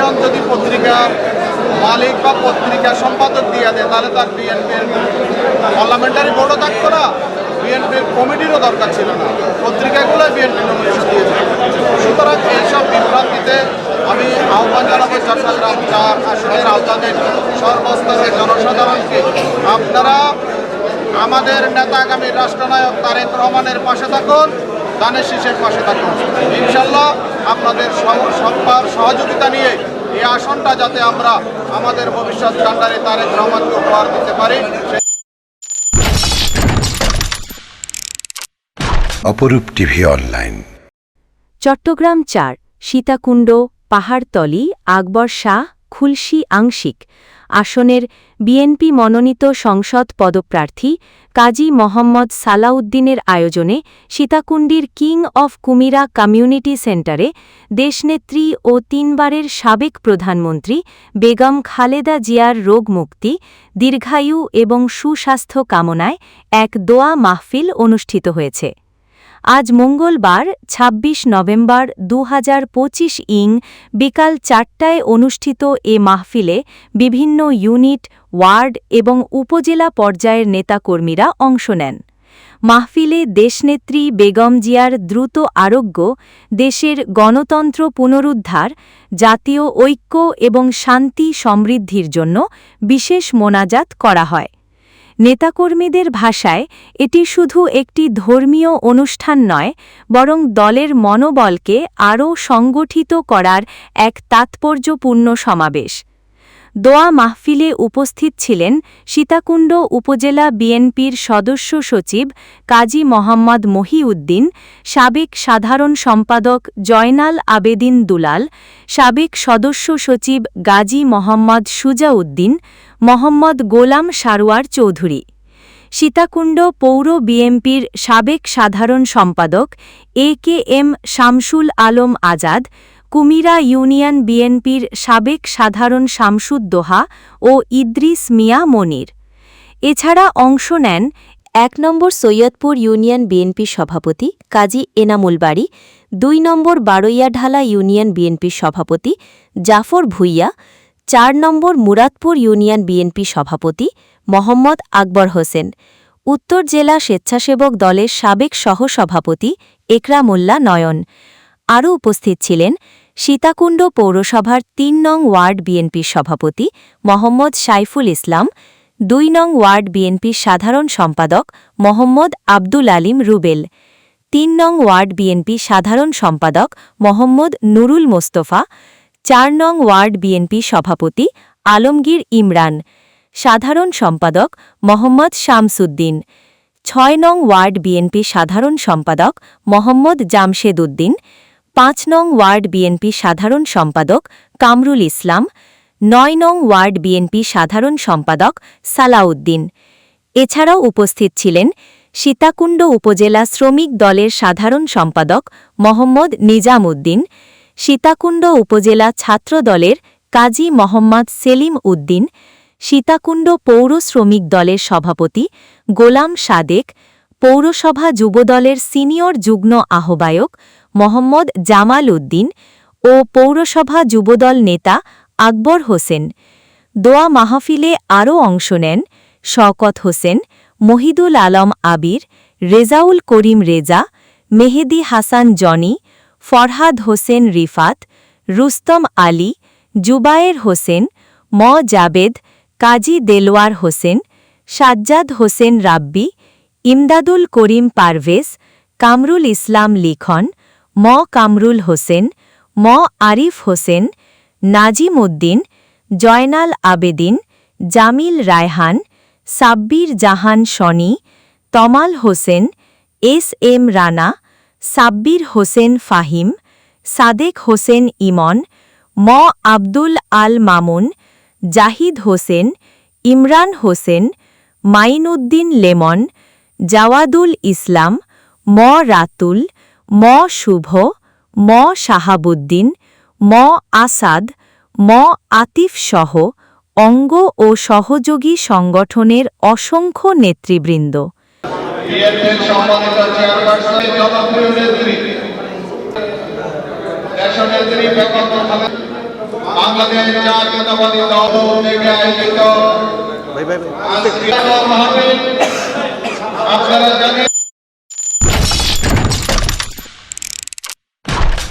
Nation যদি পত্রিকা মালিক বা পত্রিকা সম্পাদক দিয়ে দেয়, তাহলে তার বিএনপির পার্লামেন্টারি বোর্ডও থাকতো না, বিএনপির কমিটিরও দরকার ছিল না। পত্রিকাগুলো বিএনপি নমিনেশন দিয়েছে। সুতরাং এইসব বিভ্রান্তিতে আমি আহ্বান জানাব চট্টগ্রাম চার আসনের আওতাদের সর্বস্তরের জনসাধারণকে, আপনারা আমাদের নেতা আগামী রাষ্ট্রনায়ক তারেক রহমানের পাশে থাকুন দানের শীষের পাশে থাকুন। ইনশাল্লাহ আপনাদের সহ- সবার সহযোগিতা নিয়ে এই আসনটা যাতে আমরা আমাদের ভবিষ্যৎ কান্ডারে তারেক রহমানকে উপহার দিতে পারি অপরূপ টিভি অনলাইন। চট্টগ্রাম চার সীতাকুণ্ড পাহাড়তলি আকবর শাহ খুলশি আংশিক আসনের বিএনপি মনোনীত সংসদ পদপ্রার্থী কাজী মোহাম্মদ সালাউদ্দিনের আয়োজনে সীতাকুণ্ডির কিং অফ কুমিরা কমিউনিটি সেন্টারে দেশনেত্রী ও তিনবারের সাবেক প্রধানমন্ত্রী বেগম খালেদা জিয়ার রোগমুক্তি দীর্ঘায়ু এবং সুস্বাস্থ্য কামনায় এক দোয়া মাহফিল অনুষ্ঠিত হয়েছে। আজ মঙ্গলবার ২৬ নভেম্বর দু হাজার পঁচিশ ইং, বিকাল চারটায় অনুষ্ঠিত এ মাহফিলে বিভিন্ন ইউনিট, ওয়ার্ড এবং উপজেলা পর্যায়ের নেতাকর্মীরা অংশ নেন। মাহফিলে দেশনেত্রী বেগম জিয়ার দ্রুত আরোগ্য, দেশের গণতন্ত্র পুনরুদ্ধার, জাতীয় ঐক্য এবং শান্তি সমৃদ্ধির জন্য বিশেষ মোনাজাত করা হয়। নেতাকর্মীদের ভাষায়, এটি শুধু একটি ধর্মীয় অনুষ্ঠান নয়, বরং দলের মনোবলকে আরও সংগঠিত করার এক তাৎপর্যপূর্ণ সমাবেশ। দোয়া মাহফিলে উপস্থিত ছিলেন সীতাকুণ্ড উপজেলা বিএনপির সদস্য সচিব কাজী মোহাম্মদ মহিউদ্দিন, সাবেক সাধারণ সম্পাদক জয়নাল আবেদিন দুলাল, সাবেক সদস্য সচিব গাজী মোহাম্মদ সুজাউদ্দিন, মোহাম্মদ গোলাম সারোয়ার চৌধুরী। সীতাকুণ্ড পৌর বিএমপির সাবেক সাধারণ সম্পাদক A K M Shamsul Alam Azad Kumira union বিএনপির সাবেক সাধারণ শামসুদ্দোহা ও ইদ্রিস মিয়া মনির। এছাড়া অংশ নেন এক নম্বর সৈয়দপুর ইউনিয়ন বিএনপি সভাপতি কাজী এনামুল বাড়ি দুই নম্বর বারৈয়াঢালা ইউনিয়ন বিএনপি সভাপতি জাফর ভুইয়া, চার নম্বর মুরাদপুর ইউনিয়ন বিএনপি সভাপতি মোহাম্মদ আকবর হোসেন। উত্তর জেলা স্বেচ্ছাসেবক দলের সাবেক সহসভাপতি একরামুল্লা নয়ন। আরও উপস্থিত ছিলেন সীতাকুণ্ড পৌরসভার তিন নং ওয়ার্ড বিএনপির সভাপতি মোহাম্মদ সাইফুল ইসলাম, দুই নং ওয়ার্ড বিএনপির সাধারণ সম্পাদক মোহাম্মদ আব্দুল আলিম রুবেল, তিন নং ওয়ার্ড বিএনপি সাধারণ সম্পাদক মোহাম্মদ নুরুল মোস্তফা, চার নং ওয়ার্ড বিএনপি সভাপতি আলমগীর ইমরান, সাধারণ সম্পাদক মোহাম্মদ শামসুদ্দিন, ছয় নং ওয়ার্ড বিএনপি সাধারণ সম্পাদক মোহাম্মদ জামশেদ উদ্দিন পাঁচ নং ওয়ার্ড বিএনপি সাধারণ সম্পাদক কামরুল ইসলাম, নয় নং ওয়ার্ড বিএনপি সাধারণ সম্পাদক সালাউদ্দিন। এছাড়াও উপস্থিত ছিলেন সীতাকুণ্ড উপজেলা শ্রমিক দলের সাধারণ সম্পাদক মোহাম্মদ নিজাম উদ্দিন সীতাকুণ্ড উপজেলা ছাত্র দলের কাজী মোহাম্মদ সেলিম উদ্দিন, সীতাকুণ্ড পৌর শ্রমিক দলের সভাপতি গোলাম সাদেক, পৌরসভা যুবদলের সিনিয়র যুগ্ম আহ্বায়ক মোহাম্মদ জামাল উদ্দিন ও পৌরসভা যুবদল নেতা আকবর হোসেন। দোয়া মাহফিলে আরও অংশ নেন শওকত হোসেন, মহিদুল আলম আবির, রেজাউল করিম রেজা, মেহেদি হাসান জনি, ফরহাদ হোসেন রিফাত, রুস্তম আলী, জুবায়ের হোসেন, ম. জাবেদ, কাজী দেলোয়ার হোসেন, সাজ্জাদ হোসেন রাব্বি, ইমদাদুল করিম পারভেজ, কামরুল ইসলাম লিখন ম কামরুল হোসেন, ম আরিফ হোসেন, নাজিম উদ্দিন, জয়নাল আবেদিন, জামিল রায়হান, সাব্বির জাহান শনি, তমাল হোসেন, এস এম রানা, সাব্বির হোসেন ফাহিম, সাদেক হোসেন ইমন, ম আব্দুল আল মামুন, জাহিদ হোসেন, ইমরান হোসেন মাইনউদ্দিন লেমন, জাওয়াদুল ইসলাম, ম রাতুল ম শুভ ম শাহাবুদ্দিন ম আসাদ ম আতিফ সহ অঙ্গ ও সহযোগী সংগঠনের অসংখ্য নেতৃবৃন্দ। বাংলাদেশ জাতীয়তাবাদী দল থেকে আয়োজিত আপনারা জানেন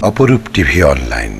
অপরূপ টিভি অনলাইন